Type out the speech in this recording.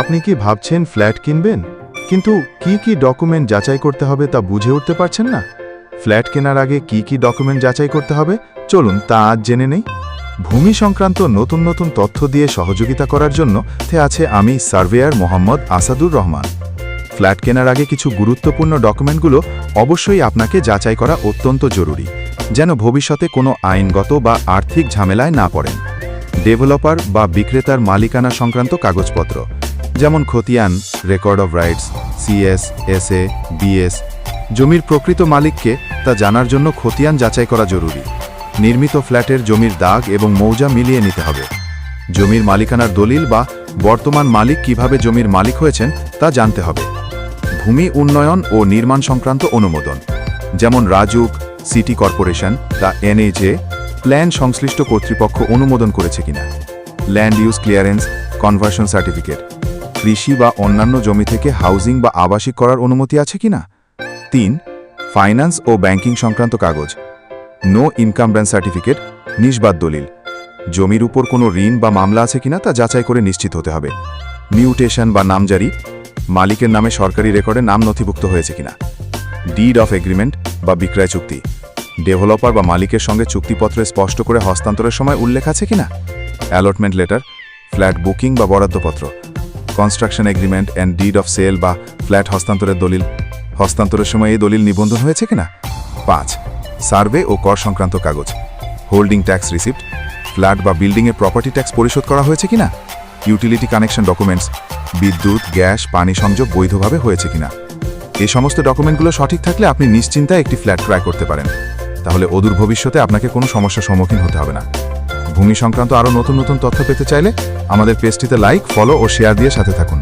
আপনি কি ভাবছেন ফ্ল্যাট কিনবেন? কিন্তু কি কি ডকুমেন্ট যাচাই করতে হবে তা বুঝে উঠতে পারছেন না? ফ্ল্যাট কেনার আগে কি কি ডকুমেন্ট যাচাই করতে হবে? চলুন তা আজ জেনে নেই। ভূমি সংক্রান্ত নতুন নতুন তথ্য দিয়ে সহযোগিতা করার জন্য তে আছে আমি সার্ভেয়ার মোহাম্মদ আসাদুর রহমান। ফ্ল্যাট কেনার আগে কিছু গুরুত্বপূর্ণ ডকুমেন্টগুলো অবশ্যই আপনাকে যাচাই করা অত্যন্ত জরুরি, যেন ভবিষ্যতে কোনো আইনগত বা আর্থিক ঝামেলায় না পড়েন। ডেভেলপার বা বিক্রেতার মালিকানা সংক্রান্ত কাগজপত্র যেমন খতিয়ান record of rights CS SA BS জমির প্রকৃত মালিককে তা জানার জন্য খতিয়ান যাচাই করা জরুরি। নির্মিত ফ্ল্যাটের জমির দাগ এবং মৌজা মিলিয়ে নিতে হবে। জমির মালিকানার দলিল বা বর্তমান মালিক কীভাবে জমির মালিক হয়েছেন তা জানতে হবে। ভূমি উন্নয়ন ও নির্মাণ সংক্রান্ত অনুমোদন। যেমন রাজুক, সিটি কর্পোরেশন, তা এনএজে প্ল্যান সংশ্লিষ্ট কর্তৃপক্ষ অনুমোদন করেছে কিনা। Land use clearance, conversion certificate. কৃষি বা অন্যান্য জমি থেকে হাউজিং বা আবাসিক করার অনুমতি আছে কিনা? তিন ফাইন্যান্স ও ব্যাংকিং সংক্রান্ত কাগজ। নো ইনকাম ব্যান সার্টিফিকেট নিষ্বাদ দলিল। জমির উপর কোনো ঋণ বা মামলা আছে কিনা তা যাচাই করে নিশ্চিত হতে হবে। মিউটেশন বা নামজারি, মালিকের নামে সরকারি রেকর্ডে নাম নথিভুক্ত হয়েছে কিনা? ডিড অফ এগ্রিমেন্ট বা বিক্রয় চুক্তি। ডেভেলপার বা মালিকের সঙ্গে চুক্তিপত্রে স্পষ্ট করে হস্তান্তরের সময় উল্লেখ আছে কিনা? অ্যালটমেন্ট লেটার ফ্ল্যাট বুকিং বা বরাদ্দপত্র। Construction agreement and deed of sale বা ফ্ল্যাট হস্তান্তরের দলিল, হস্তান্তরের সময় এই দলিল নিবন্ধন হয়েছে কিনা? পাঁচ, সার্ভে ও কর সংক্রান্ত কাগজ হোল্ডিং ট্যাক্স রিসিপ্ট ফ্ল্যাট বা বিল্ডিংয়ের প্রপার্টি ট্যাক্স পরিশোধ করা হয়েছে কিনা? ইউটিলিটি কানেকশন ডকুমেন্টস বিদ্যুৎ, গ্যাস, পানি সংযোগ বৈধভাবে হয়েছে কিনা? এই সমস্ত ডকুমেন্টগুলো সঠিক থাকলে আপনি নিশ্চিন্তায় একটি ফ্ল্যাট ক্রয় করতে পারেন। তাহলে অদূর ভবিষ্যতে আপনাকে কোনো সমস্যার সম্মুখীন হতে হবে না। ভূমি সংক্রান্ত আরও নতুন নতুন তথ্য পেতে চাইলে আমাদের পেজটিতে লাইক, ফলো ও শেয়ার দিয়ে সাথে থাকুন।